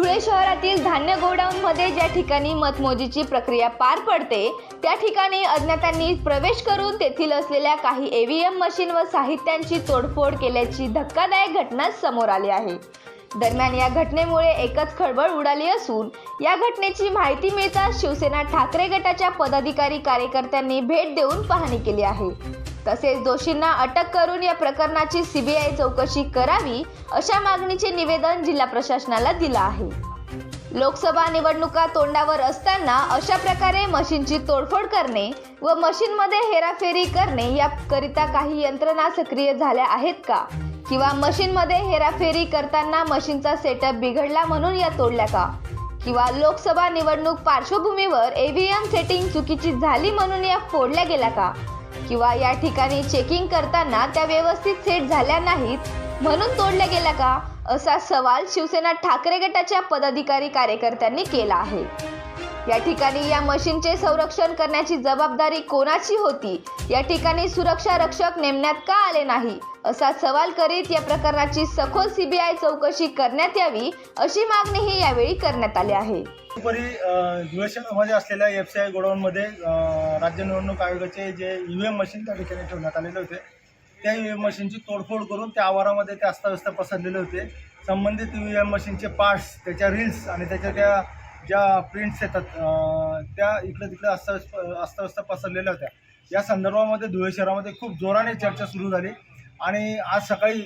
धुळे शहरातील धान्य गोडाऊनमध्ये ज्या ठिकाणी मतमोजीची प्रक्रिया पार पडते त्या ठिकाणी अज्ञातांनी प्रवेश करून तेथील असलेल्या काही एव्हीएम मशीन व साहित्यांची तोडफोड केल्याची धक्कादायक घटना समोर आली आहे. दरम्यान या घटनेमुळे एकच खळबळ उडाली असून या घटनेची माहिती मिळताच शिवसेना ठाकरे गटाच्या पदाधिकारी कार्यकर्त्यांनी भेट देऊन पाहणी केली आहे. तसेच दोषींना अटक करून या प्रकरणाची सीबीआय चौकशी करावी अशा मागणीचे निवेदन जिल्हा प्रशासनाला दिलं आहे. लोकसभा निवडणुका तोंडावर असताना अशा प्रकारे मशीनची तोडफोड करणे व मशीनमध्ये हेराफेरी करणे याकरिता काही यंत्रणा सक्रिय झाल्या आहेत का? किंवा मशीनमध्ये हेराफेरी करताना मशीनचा सेटअप बिघडला म्हणून या तोडल्या का? किंवा लोकसभा निवडणूक पार्श्वभूमीवर एव्हीएम सेटिंग चुकीची झाली म्हणून या फोडल्या गेल्या का? किंवा या ठिकाणी चेकिंग करताना त्या व्यवस्थित सेट झाल्या नाहीत म्हणून तोडल्या गेल्या का? असा सवाल शिवसेना ठाकरे गटाच्या पदाधिकारी कार्यकर्त्यांनी केला आहे. या ठिकाणी या मशीनचे संरक्षण करण्याची जबाबदारी कोणाची होती? या ठिकाणी सुरक्षा रक्षक नेमण्यात का आले नाही? असा सवाल करीत या प्रकरणाची सखोल सीबीआय चौकशी करण्यात यावी अशी मागणीही यावेळी करण्यात आली आहे. दुपारी अ, धुळे असलेल्या एफ सी आय गोडाऊनमध्ये राज्य निवडणूक आयोगाचे जे यू एम मशीन त्या ठिकाणी ठेवण्यात आलेले होते. त्या यू एम मशीनची तोडफोड करून त्या आवारामध्ये ते अस्ताव्यस्त पसरलेले होते. संबंधित यू एम मशीनचे पार्ट्स त्याच्या रील्स आणि त्याच्या त्या ज्या प्रिंट्स येतात त्या इकडे तिकडे अस्ताव्यस्त अस्ताव्यस्त पसरलेल्या होत्या. या संदर्भामध्ये धुळे शहरामध्ये खूप जोराने चर्चा सुरू झाली आणि आज सकाळी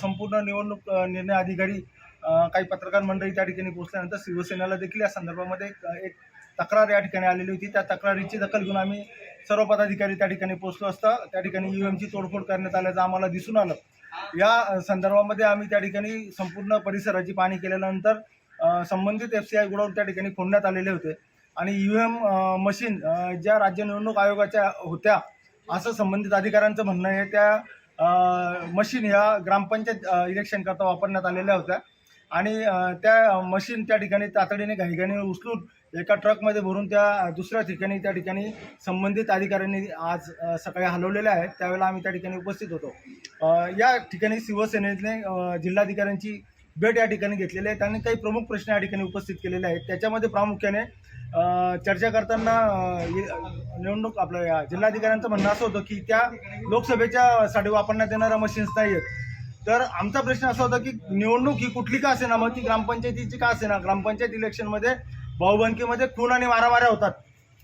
संपूर्ण निवडणूक निर्णय अधिकारी काही पत्रकार मंडळी त्या ठिकाणी पोहोचल्यानंतर शिवसेनेला देखील या संदर्भामध्ये एक तक्रार या ठिकाणी आलेली होती. त्या तक्रारीची दखल घेऊन आम्ही सर्व पदाधिकारी त्या ठिकाणी पोहोचलो असता. त्या ठिकाणी ईव्हीएमची एमची तोडफोड करण्यात आल्याचं आम्हाला दिसून आलं. या संदर्भामध्ये आम्ही त्या ठिकाणी संपूर्ण परिसराची पाहणी केल्यानंतर संबंधित एफ सी आय गोडाऊन त्या ठिकाणी फोडण्यात आलेले होते. आणि यू एम मशीन ज्या राज्य निवडणूक आयोगाच्या होत्या असं संबंधित अधिकाऱ्यांचं म्हणणं आहे त्या मशीन ह्या ग्रामपंचायत इलेक्शनकरता वापरण्यात आलेल्या होत्या. आणि त्या मशीन त्या ठिकाणी तातडीने घाईघाईने उचलून एका ट्रकमध्ये भरून त्या दुसऱ्या ठिकाणी त्या ठिकाणी संबंधित अधिकाऱ्यांनी आज सकाळी हलवलेल्या आहेत. त्यावेळेला आम्ही त्या ठिकाणी उपस्थित होतो. या ठिकाणी शिवसेनेने जिल्हाधिकाऱ्यांची भेट या ठिकाणी घेतलेली आहे. त्यांनी काही प्रमुख प्रश्न या ठिकाणी उपस्थित केलेले आहेत. त्याच्यामध्ये प्रामुख्याने चर्चा करताना निवडणूक आपलं या जिल्हाधिकाऱ्यांचं म्हणणं असं होतं की त्या लोकसभेच्या साठी वापरण्यात येणाऱ्या मशीन्स नाही आहेत तर आमचा प्रश्न असा होता की निवडणूक ही कुठली का असेना? मग ती ग्रामपंचायतीची का असेना? ग्रामपंचायत इलेक्शनमध्ये भाऊबंदकीमध्ये खून आणि मारामाऱ्या होतात.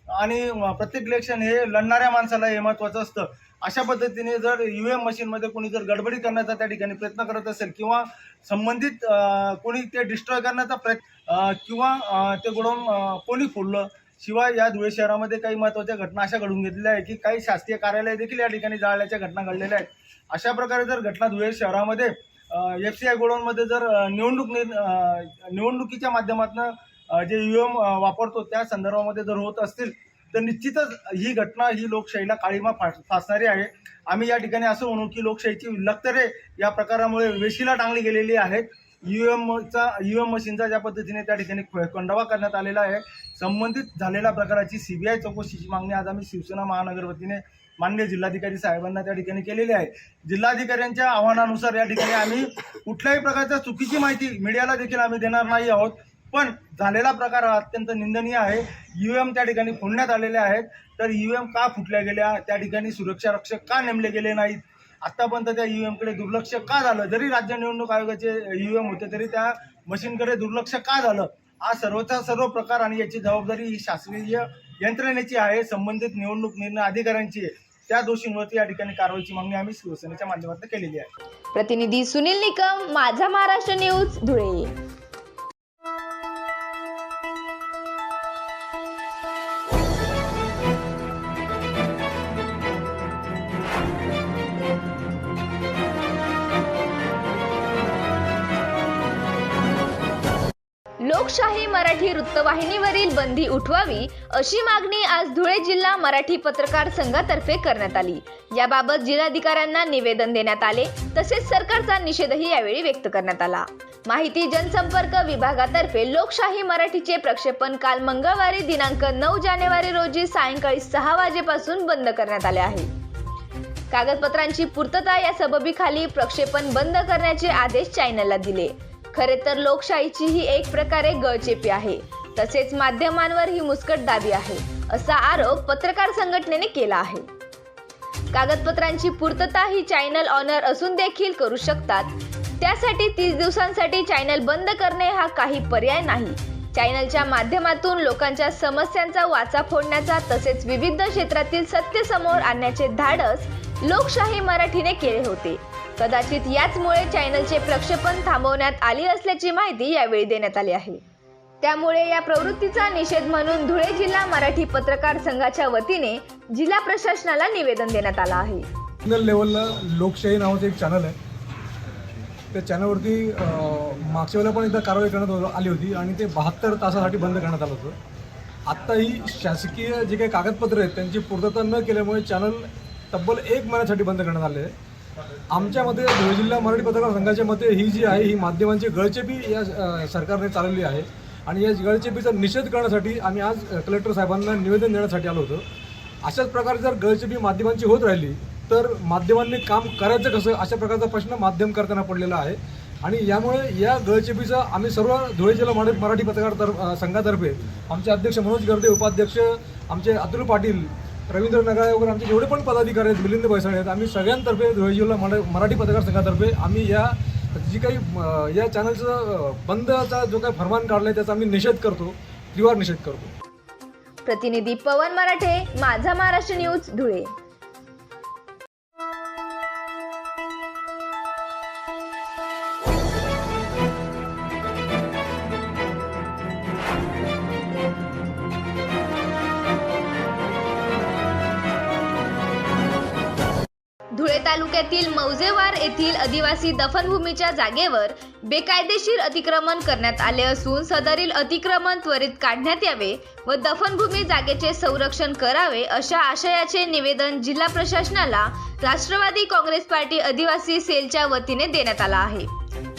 आणि प्रत्येक इलेक्शन हे लढणाऱ्या माणसाला हे महत्त्वाचं असतं. अशा पद्धतीने जर यू एम मशीनमध्ये कोणी जर गडबडी करण्याचा त्या ठिकाणी प्रयत्न करत असेल किंवा संबंधित कोणी ते डिस्ट्रॉय करण्याचा प्रयत्न किंवा ते गोडाऊन कोणी फोडलं शिवाय या धुळे शहरामध्ये काही महत्त्वाच्या घटना अशा घडून घेतलेल्या आहे की काही शासकीय कार्यालय देखील या ठिकाणी जाळल्याच्या घटना घडलेल्या आहेत. अशा प्रकारे जर घटना धुळे शहरामध्ये एफ सी आय गोडाऊनमध्ये जर निवडणूक निवडणुकीच्या माध्यमातून जे यू एम वापरतो त्या संदर्भामध्ये जर होत असतील तर निश्चितच ही घटना ही लोकशाहीला काळीमा फास फासणारी आहे. आम्ही या ठिकाणी असं म्हणू की लोकशाहीची लक्तरे या प्रकारामुळे वेशीला टांगली गेलेली आहेत. यू एमचा यू एम मशीनचा ज्या पद्धतीने त्या ठिकाणी ख- खंडावा करण्यात आलेला आहे. संबंधित झालेल्या प्रकाराची सीबीआय चौकशीची मागणी आज आम्ही शिवसेना महानगर वतीने मान्य जिल्हाधिकारी साहेबांना त्या ठिकाणी केलेली आहे. जिल्हाधिकाऱ्यांच्या आव्हानानुसार या ठिकाणी आम्ही कुठल्याही प्रकारच्या चुकीची माहिती मीडियाला देखील आम्ही देणार नाही आहोत. पण झालेला प्रकार हा अत्यंत निंदनीय आहे. यू एम त्या ठिकाणी फोडण्यात आलेले आहेत. तर यू एम का फुटल्या गेल्या? त्या ठिकाणी सुरक्षा रक्षक का नेमले गेले नाहीत? आतापर्यंत त्या यू एमकडे दुर्लक्ष का झालं? जरी राज्य निवडणूक आयोगाचे यू एम होते तरी त्या मशीनकडे दुर्लक्ष का झालं? हा सर्वचा सर्व प्रकार आणि याची जबाबदारी ही शासकीय यंत्रणेची आहे. संबंधित निवडणूक निर्णय अधिकाऱ्यांची आहे. त्या दोषींवरती या ठिकाणी कारवाईची मागणी आम्ही शिवसेनेच्या माध्यमातून केलेली आहे. प्रतिनिधी सुनील निकम माझा महाराष्ट्र न्यूज धुळे. लोकशाही मराठी वृत्तवाहिनीवरील बंदी उठवावी अशी मागणी आज धुळे जिल्हा मराठी पत्रकार संघातर्फे करण्यात आली. याबाबत जिल्हाधिकाऱ्यांना निवेदन देण्यात आले. तसेच सरकारचा निषेधही यावेळी व्यक्त करण्यात आला. माहिती जनसंपर्क विभागातर्फे लोकशाही मराठीचे प्रक्षेपण काल मंगळवारी दिनांक नऊ जानेवारी रोजी सायंकाळी सहा वाजेपासून बंद करण्यात आले आहे. कागदपत्रांची पूर्तता या सबबीखाली प्रक्षेपण बंद करण्याचे आदेश चॅनलला दिले. खरे तर लोकशाहीची ही एक प्रकारे गळचेपी आहे. तसेच माध्यमांवर ही मुस्कटदाबी आहे असा आरोप पत्रकार संघटनेने केला आहे. कागदपत्रांची पूर्तता ही चॅनल ऑनर असून देखील करू शकतात. त्यासाठी तीस दिवसांसाठी चॅनल बंद करणे हा काही पर्याय नाही. चॅनलच्या माध्यमातून लोकांच्या समस्यांचा वाचा फोडण्याचा तसेच विविध क्षेत्रातील सत्य समोर आणण्याचे धाडस लोकशाही मराठीने केले होते. कदाचित याचमुळे चॅनलचे प्रक्षेपण थांबवण्यात आली असल्याची माहिती यावेळी देण्यात आली आहे. त्यामुळे या प्रवृत्तीचा निषेध म्हणून धुळे जिल्हा मराठी पत्रकार संघाच्या वतीने जिल्हा प्रशासनाला निवेदन देण्यात आलं आहे. नॅशनल लेवलला लोकशाही नावाचं एक चॅनल आहे. त्या चॅनलवरती मागच्या वेळेला पण एकदा कारवाई करण्यात आली होती आणि ते बहात्तर तासासाठी बंद करण्यात आलं होतं. आत्ताही शासकीय जे काही कागदपत्र आहेत त्यांची पूर्तता न केल्यामुळे चॅनल तब्बल एक महिन्यासाठी बंद करण्यात आले आहे. आमच्यामध्ये धुळे जिल्हा मराठी पत्रकार संघाच्या मते ही जी आहे ही माध्यमांची गळचेपी या सरकारने चालवली आहे. आणि या गळचेपीचा निषेध करण्यासाठी आम्ही आज कलेक्टर साहेबांना निवेदन देण्यासाठी आलो होतो. अशाच प्रकारे जर गळचेपी माध्यमांची होत राहिली तर माध्यमांनी काम करायचं कसं? अशा प्रकारचा प्रश्न माध्यम करताना पडलेला आहे. आणि यामुळे या गळचेपीचा आम्ही सर्व धुळे जिल्हा मराठी मराठी पत्रकार तर संघातर्फे आमचे अध्यक्ष मनोज गर्दे उपाध्यक्ष आमचे अतुल पाटील रवींद्र नगाळे वगैरे आमचे जेवढे पण पदाधिकारी आहेत मिलिंद भैसाळे आहेत आम्ही सगळ्यांतर्फे धुळे जिल्हा मरा- मराठी पत्रकार संघातर्फे आम्ही या जी काही या चॅनलचं बंदचा जो काही फरमान काढला आहे त्याचा आम्ही निषेध करतो त्रिवार निषेध करतो. प्रतिनिधी पवन मराठे माझा महाराष्ट्र न्यूज धुळे. धुळे तालुक्यातील मौजेवार येथील आदिवासी दफनभूमीच्या जागेवर बेकायदेशीर अतिक्रमण करण्यात आले असून सदरील अतिक्रमण त्वरित काढण्यात यावे व दफनभूमी जागेचे संरक्षण करावे अशा आशयाचे निवेदन जिल्हा प्रशासनाला राष्ट्रवादी काँग्रेस पार्टी आदिवासी सेलच्या वतीने देण्यात आला आहे.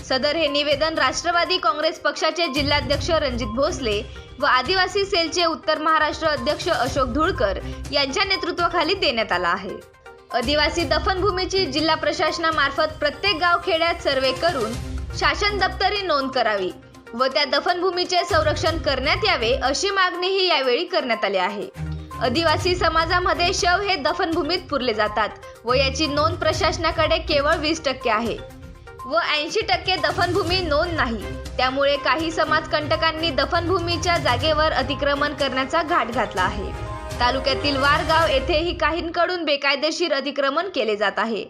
सदर हे निवेदन राष्ट्रवादी काँग्रेस पक्षाचे जिल्हाध्यक्ष रणजित भोसले व आदिवासी सेलचे उत्तर महाराष्ट्र अध्यक्ष अशोक धुळकर यांच्या नेतृत्वाखाली देण्यात आला आहे. आदिवासी दफनभूमीची जिल्हा प्रशासनामार्फत प्रत्येक गाव खेड्यात सर्वे करून शासन दप्तरी नोंद करावी व त्या दफनभूमीचे संरक्षण करण्यात यावे अशी मागणीही यावेळी करण्यात आली आहे. आदिवासी समाजामध्ये शव हे दफनभूमीत पुरले जातात व याची नोंद प्रशासनाकडे केवळ वीस टक्के आहे व ऐंशी टक्के दफनभूमी नोंद नाही. त्यामुळे काही समाजकंटकांनी दफनभूमीच्या जागेवर अतिक्रमण करण्याचा घाट घातला आहे. तालुक्यातील वारगाव येथेही काहींकडून बेकायदेशीर अतिक्रमण केले जात आहे.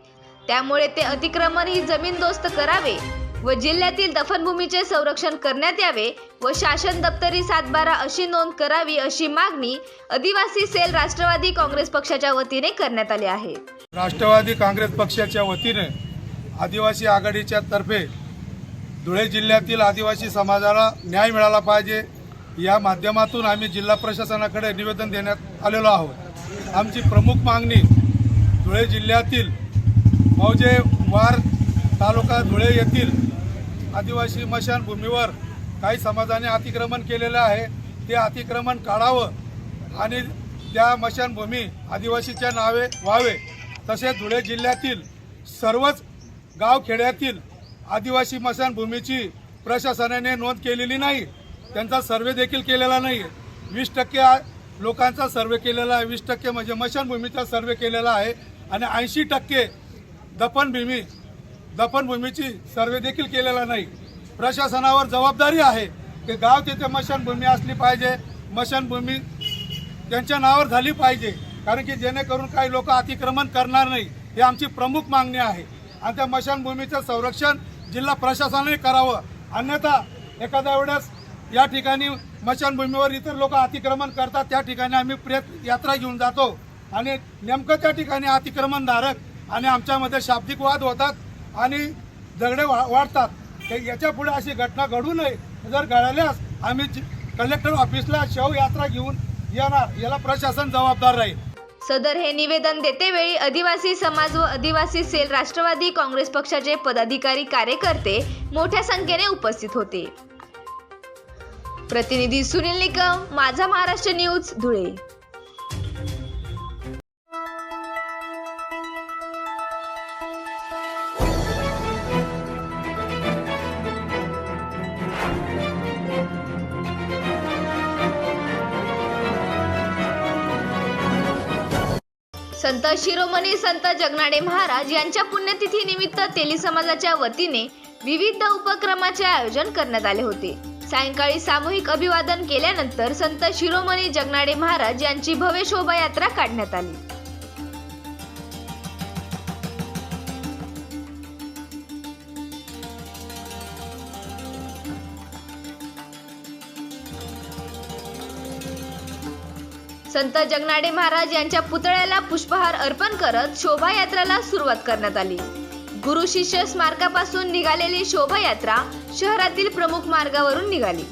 त्यामुळे ते अतिक्रमण ही जमीनदोस्त करावे व जिल्ह्यातील दफनभूमीचे संरक्षण करण्यात यावे व शासन दप्तरी सातबारा अशी नोंद करावी अशी मागणी आदिवासी सेल राष्ट्रवादी काँग्रेस पक्षाच्या वतीने करण्यात आली आहे. राष्ट्रवादी काँग्रेस पक्षाच्या वतीने आदिवासी आघाडीच्या तर्फे धुळे जिल्ह्यातील आदिवासी समाजाला न्याय मिळाला पाहिजे. या माध्यमातून आम्ही जिल्हा प्रशासनाकडे निवेदन देण्यात आलेलो आहोत. आमची प्रमुख मागणी धुळे जिल्ह्यातील मौजे वार तालुका धुळे येथील आदिवासी स्मशानभूमीवर काही समाजाने अतिक्रमण केलेलं आहे. ते अतिक्रमण काढावं आणि त्या स्मशानभूमी आदिवासीच्या नावे व्हावे. तसेच धुळे जिल्ह्यातील सर्वच गावखेड्यातील आदिवासी स्मशानभूमीची प्रशासनाने नोंद केलेली नाही. त्यांचा सर्वे देखील केलेला नाही वीस टक्के लोकांचा सर्वे केलेला आहे. वीस टक्के म्हणजे मशानभूमीचा सर्वे केलेला आहे. आणि ऐंशी टक्के दफनभूमी दफनभूमीची सर्वे देखील केलेला नाही. प्रशासनावर जबाबदारी आहे की गाव तिथे स्मशानभूमी असली पाहिजे. मशानभूमी त्यांच्या नावावर झाली पाहिजे. कारण की जेणेकरून काही लोक अतिक्रमण करणार नाही. ही आमची प्रमुख मागणी आहे. आणि त्या मशानभूमीचं संरक्षण जिल्हा प्रशासनाने करावं. अन्यथा एखाद्या वेळेस या ठिकाणी स्मशानभूमीवर इतर लोक अतिक्रमण करतात त्या ठिकाणी आम्ही प्रेत यात्रा घेऊन जातो. आणि नेमकं त्या ठिकाणी अतिक्रमणधारक आणि आमच्यामध्ये शाब्दिक वाद होतात आणि झगडे वा वाढतात. तर याच्यापुढे अशी घटना घडू नये जर घडल्यास आम्ही कलेक्टर ऑफिसला शव यात्रा घेऊन येणार याला प्रशासन जबाबदार राहील. सदर हे निवेदन देतेवेळी आदिवासी समाज व आदिवासी सेल राष्ट्रवादी काँग्रेस पक्षाचे पदाधिकारी कार्यकर्ते मोठ्या संख्येने उपस्थित होते. प्रतिनिधी सुनील निकम माझा महाराष्ट्र न्यूज धुळे. संत शिरोमणी संत जगनाडे महाराज यांच्या पुण्यतिथीनिमित्त तेली समाजाच्या वतीने विविध उपक्रमाचे आयोजन करण्यात आले होते. सायंकाळी सामूहिक अभिवादन केल्यानंतर संत शिरोमणी जगनाडे महाराज यांची भव्य शोभायात्रा काढण्यात आली. संत जगनाडे महाराज यांच्या पुतळ्याला पुष्पहार अर्पण करत शोभायात्रेला सुरुवात करण्यात आली. गुरु शिष्य स्मारकापासून निघालेली शोभायात्रा शहरातील प्रमुख मार्गावरून निघाली.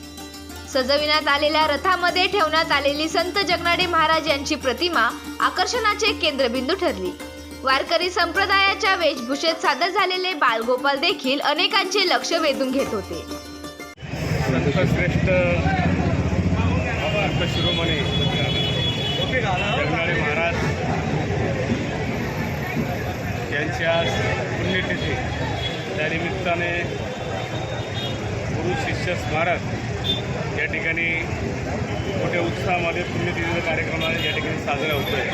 सजविण्यात आलेल्या रथामध्ये ठेवण्यात आलेली संत जगनाडे महाराज यांची प्रतिमा आकर्षणाचे केंद्रबिंदू ठरली. वारकरी संप्रदायाच्या वेशभूषेत सादर झालेले बाळगोपाल देखील अनेकांचे लक्ष वेधून घेत होते. शिरोमणी महाराज पुण्यतिथी. त्यानिमित्ताने गुरु शिष्य स्मारक या ठिकाणी मोठ्या उत्साहामध्ये पुण्यतिथीचा कार्यक्रम आहे या ठिकाणी साजरा होतो आहे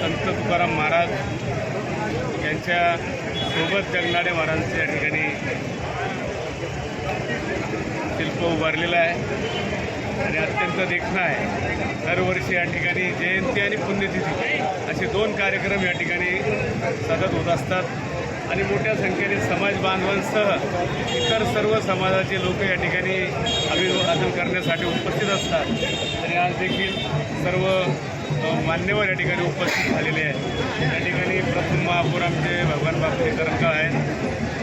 संत तुकाराम महाराज यांच्या सोबत जगनाडे महाराजांचं या ठिकाणी शिल्प उभारलेलं आहे आणि अत्यंत देखणं आहे. दरवर्षी या ठिकाणी जयंती आणि पुण्यतिथी असे दोन कार्यक्रम या ठिकाणी सतत होत असतात. आणि मोठ्या संख्येने समाज बांधवांसह इतर सर्व समाजाचे लोक या ठिकाणी अभिवादन करण्यासाठी उपस्थित असतात. आणि आज देखील सर्व मान्यवर या ठिकाणी उपस्थित झालेले आहेत. या ठिकाणी प्रथम महापौर आमचे भगवान बापू करंकाळ आहेत.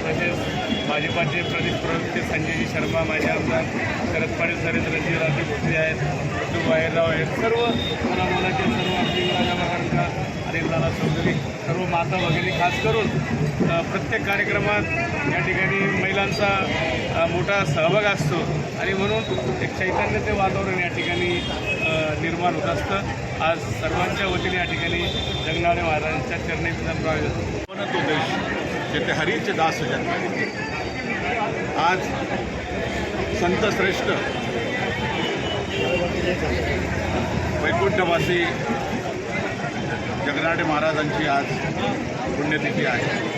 तसेच भाजपाचे प्रदेश प्रवक्ते संजयजी शर्मा माझे आमदार शरद पाटील नरेंद्रजी राजे भोसले आहेत मृत्यू बाहेरराव आहेत. सर्व मुलाचे सर्व आपले राजा करंकाळ आणि लाला चौधरी सर्व माता वगैरे खास करून प्रत्येक कार्यक्रमात या ठिकाणी महिलांचा मोठा सहभाग असतो. आणि म्हणून एक चैतन्याचे वातावरण या ठिकाणी निर्माण होत असतं. आज सर्वांच्या वतीने या ठिकाणी जगनाडे महाराजांच्या चरणी विनम्र पण तो देश जेथे हरीचे दास जन्म आज संत श्रेष्ठ वैकुंठवासी जगनाडे महाराजांची आज पुण्यतिथी आहे.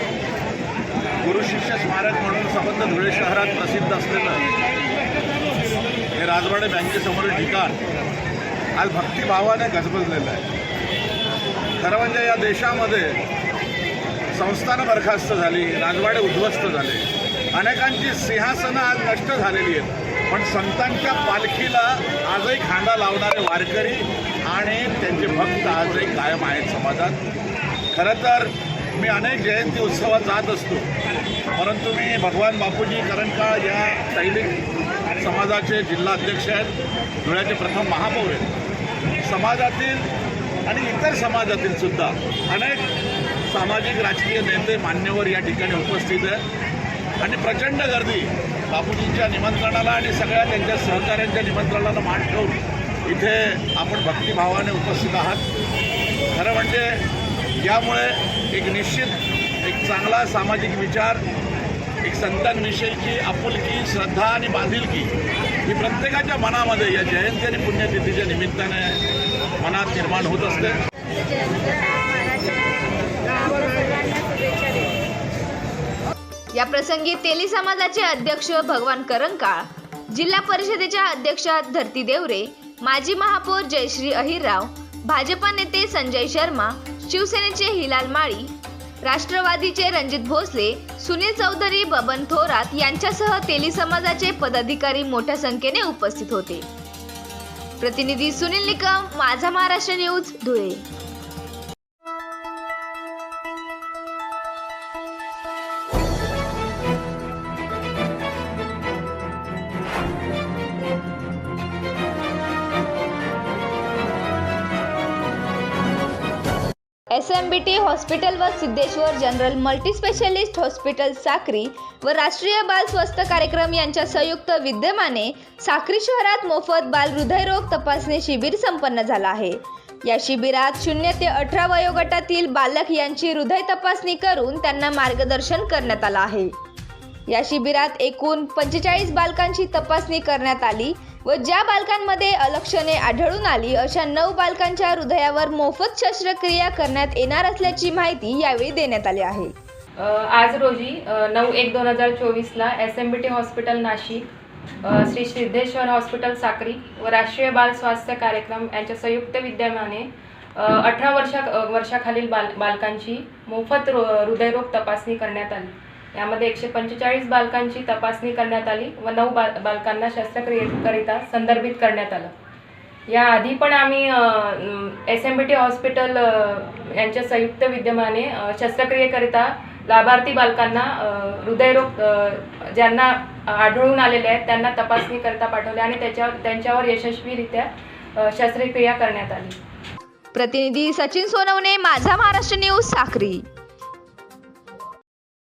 गुरुशिष्य स्मारक म्हणून संबंध धुळे शहरात प्रसिद्ध असलेलं हे राजवाडे बँकेसमोरील ठिकाण आज भक्तिभावाने गजबजलेलं आहे. खरं म्हणजे या देशामध्ये संस्थानं बरखास्त झाली राजवाडे उद्ध्वस्त झाले. अनेकांची सिंहासनं आज नष्ट झालेली आहेत. पण संतांच्या पालखीला आजही खांदा लावणारे वारकरी आणि त्यांचे भक्त आजही कायम आहेत समाजात. खरं तर मी अनेक जयंती उत्सवात जात असतो. परंतु मी भगवान बापूजी करणकाळ या सैनिक समाजाचे जिल्हा अध्यक्ष आहेत धुळ्याचे प्रथम महापौर आहेत. समाजातील आणि इतर समाजातील सुद्धा अनेक सामाजिक राजकीय नेते मान्यवर या ठिकाणी उपस्थित आहेत. आणि प्रचंड गर्दी बापूजींच्या निमंत्रणाला आणि सगळ्या त्यांच्या सहकाऱ्यांच्या निमंत्रणाला मान ठेवून इथे आपण भक्तिभावाने उपस्थित आहात. खरं म्हणजे यामुळे एक निश्चित एक चांगला सामाजिक विचार एक संतांविषयीची आपुलकी श्रद्धा आणि बांधिलकी ही प्रत्येकाच्या मनामध्ये या जयंती आणि पुण्यतिथीच्या निमित्ताने मनात निर्माण होत असते. या प्रसंगी तेली समाजाचे अध्यक्ष भगवान करंकाळ जिल्हा परिषदेच्या अध्यक्षा धरती देवरे माजी महापौर जयश्री अहिरराव भाजपा नेते संजय शर्मा शिवसेनेचे हिलाल माळी राष्ट्रवादीचे रणजित भोसले सुनील चौधरी बबन थोरात यांच्यासह तेली समाजाचे पदाधिकारी मोठ्या संख्येने उपस्थित होते. प्रतिनिधी सुनील निकम माझा Maharashtra news Dhule. S M B T hospital व Siddheshwar general multispecialist hospital Sakri व राष्ट्रीय बाल स्वस्थ कार्यक्रम यांच्या संयुक्त विद्यमाने साक्री शहरात मोफत बाल हृदयरोग तपासणी शिबिर संपन्न झाला आहे. या शिबिरात शून्य ते अठरा वयोगटातील बालक यांची हृदय तपासणी करून त्यांना मार्गदर्शन करण्यात आलं आहे. या शिबिरात एकूण पंचेचाळीस बालकांची तपासणी करण्यात आली व ज्या बालकांमध्ये अलक्षणे आढळून आली अशा नऊ बालकांच्या हृदयावर मोफत शस्त्रक्रिया करण्यात येणार असल्याची माहिती यावेळी देण्यात आली आहे. आज रोजी नऊ एक दोन हजार चोवीसला S M B T hospital Nashik Shri Siddheshwar hospital Sakri व राष्ट्रीय बाल स्वास्थ्य कार्यक्रम यांच्या संयुक्त विद्यमाने अठरा वर्षा वर्षाखालील बाल बालकांची मोफत रो हृदयरोग तपासणी करण्यात आली. यामध्ये एकशे पंचेचाळीस बालकांची तपासणी करण्यात आली व नऊ बाल बालकांना शस्त्रक्रियेकरिता संदर्भित करण्यात आलं. याआधी पण आम्ही S M B T hospital यांच्या संयुक्त विद्यमाने शस्त्रक्रियेकरिता लाभार्थी बालकांना हृदयरोग ज्यांना आढळून आलेले आहेत त्यांना तपासणीकरिता पाठवले आणि त्याच्यावर त्यांच्यावर यशस्वीरित्या शस्त्रक्रिया करण्यात आली. प्रतिनिधी सचिन सोनवणे माझा महाराष्ट्र न्यूज साखरी